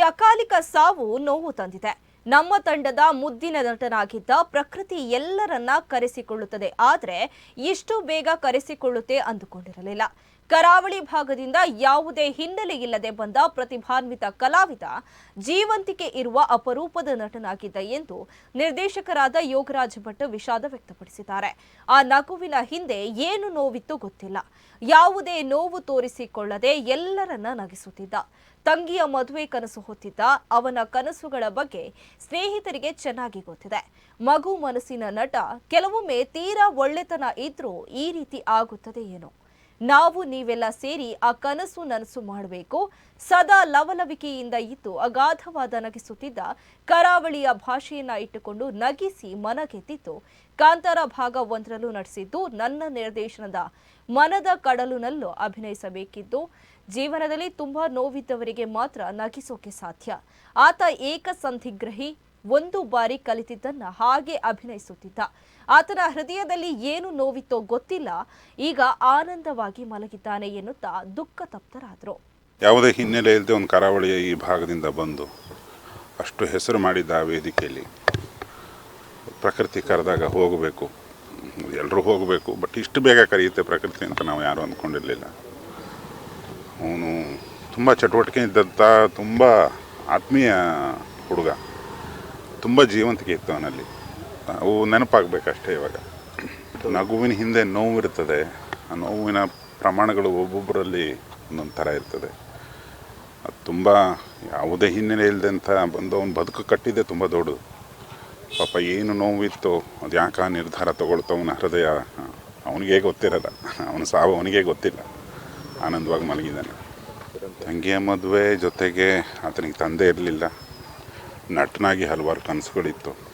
ಅಕಾಲಿಕ ಸಾವು ನೋವು ತಂದಿದೆ. ನಮ್ಮ ತಂಡದ ಮುದ್ದಿನ ನಟನಾಗಿದ್ದ ಪ್ರಕೃತಿ ಎಲ್ಲರನ್ನ ಕರೆಸಿಕೊಳ್ಳುತ್ತದೆ. ಆದರೆ ಇಷ್ಟು ಬೇಗ ಕರೆಸಿಕೊಳ್ಳುತ್ತೆ ಅಂದುಕೊಂಡಿರಲಿಲ್ಲ. ಕರಾವಳಿ ಭಾಗದಿಂದ ಯಾವುದೇ ಹಿನ್ನೆಲೆ ಇಲ್ಲದೆ ಬಂದ ಪ್ರತಿಭಾನ್ವಿತ ಕಲಾವಿದ ಜೀವಂತಿಕೆ ಇರುವ ಅಪರೂಪದ ನಟನಾಗಿದ್ದ ಎಂದು ನಿರ್ದೇಶಕರಾದ ಯೋಗರಾಜ್ ಭಟ್ ವಿಷಾದ ವ್ಯಕ್ತಪಡಿಸಿದ್ದಾರೆ. ಆ ನಗುವಿನ ಹಿಂದೆ ಏನು ನೋವಿತ್ತು ಗೊತ್ತಿಲ್ಲ. ಯಾವುದೇ ನೋವು ತೋರಿಸಿಕೊಳ್ಳದೆ ಎಲ್ಲರನ್ನ ನಗಿಸುತ್ತಿದ್ದ. ತಂಗಿಯ ಮದುವೆ ಕನಸು ಹೊತ್ತಿದ್ದ ಅವನ ಕನಸುಗಳ ಬಗ್ಗೆ ಸ್ನೇಹಿತರಿಗೆ ಚೆನ್ನಾಗಿ ಗೊತ್ತಿದೆ. ಮಗು ಮನಸ್ಸಿನ ನಟ ಕೆಲವೊಮ್ಮೆ ತೀರಾ ಒಳ್ಳೆತನ ಇದ್ರೂ ಈ ರೀತಿ ಆಗುತ್ತದೆ ಏನೋ. ನಾವು ನೀವೆಲ್ಲ ಸೇರಿ ಆ ಕನಸು ನನಸು ಮಾಡಬೇಕು. ಸದಾ ಲವಲವಿಕೆಯಿಂದ ಇದ್ದು ಅಗಾಧವಾದ ನಗಿಸುತ್ತಿದ್ದ ಕರಾವಳಿಯ ಭಾಷೆಯನ್ನ ಇಟ್ಟುಕೊಂಡು ನಗಿಸಿ ಮನಗೆದ್ದಿತ್ತು. ಕಾಂತಾರ ಭಾಗ ಒಂದರಲ್ಲೂ ನಡೆಸಿದ್ದು ನನ್ನ ನಿರ್ದೇಶನದ ಮನದ ಕಡಲಿನಲ್ಲೂ ಅಭಿನಯಿಸಬೇಕಿದ್ದು ಜೀವನದಲ್ಲಿ ತುಂಬಾ ನೋವಿದ್ದವರಿಗೆ ಮಾತ್ರ ನಗಿಸೋಕೆ ಸಾಧ್ಯ. ಆತ ಏಕಸಂಧಿಗ್ರಹಿ ಒಂದು ಬಾರಿ ಕಲಿತಿದ್ದನ್ನ ಹಾಗೆ ಅಭಿನಯಿಸುತ್ತಿದ್ದ. ಆತನ ಹೃದಯದಲ್ಲಿ ಏನು ನೋವಿತ್ತೋ ಗೊತ್ತಿಲ್ಲ. ಈಗ ಆನಂದವಾಗಿ ಮಲಗಿದ್ದಾನೆ ಎನ್ನುತ್ತಾ ದುಃಖ ತಪ್ತರಾದರು. ಯಾವುದೇ ಹಿನ್ನೆಲೆ ಇಲ್ಲದೆ ಒಂದು ಕರಾವಳಿಯ ಈ ಭಾಗದಿಂದ ಬಂದು ಅಷ್ಟು ಹೆಸರು ಮಾಡಿದ್ದ ಆ ವೇದಿಕೆಯಲ್ಲಿ ಪ್ರಕೃತಿ ಕರೆದಾಗ ಹೋಗಬೇಕು. ಎಲ್ಲರೂ ಹೋಗಬೇಕು. ಬಟ್ ಇಷ್ಟು ಬೇಗ ಕರೆಯುತ್ತೆ ಪ್ರಕೃತಿ ಅಂತ ನಾವು ಯಾರೂ ಅಂದ್ಕೊಂಡಿರಲಿಲ್ಲ. ಅವನು ತುಂಬ ಚಟುವಟಿಕೆ ಇದ್ದಂಥ ತುಂಬ ಆತ್ಮೀಯ ಹುಡುಗ. ತುಂಬ ಜೀವಂತಿಕೆ ಇತ್ತು ಅವನಲ್ಲಿ. ಅವು ನೆನಪಾಗಬೇಕಷ್ಟೇ ಇವಾಗ. ನಗುವಿನ ಹಿಂದೆ ನೋವಿರ್ತದೆ ಆ ನೋವಿನ ಪ್ರಮಾಣಗಳು ಒಬ್ಬೊಬ್ಬರಲ್ಲಿ ಒಂದೊಂದು ಥರ ಇರ್ತದೆ. ಅದು ತುಂಬ ಯಾವುದೇ ಹಿನ್ನೆಲೆ ಇಲ್ಲದಂಥ ಬಂದು ಅವನು ಬದುಕು ಕಟ್ಟಿದ್ದೆ ತುಂಬ ದೊಡ್ಡದು. ಪಾಪ ಏನು ನೋವಿತ್ತು, ಅದು ಯಾಕೆ ಆ ನಿರ್ಧಾರ ಅವನ ಹೃದಯ, ಅವನಿಗೆ ಗೊತ್ತಿರಲ್ಲ. ಅವನ ಸಾವು ಅವನಿಗೆ ಗೊತ್ತಿಲ್ಲ. ಆನಂದವಾಗಿ ಮಲಗಿದ್ದಾನೆ. ತಂಗಿಯ ಮದುವೆ ಜೊತೆಗೆ ಆತನಿಗೆ ತಂದೆ ಇರಲಿಲ್ಲ. ನಟನಾಗಿ ಹಲವಾರು ಕನಸುಗಳಿತ್ತು.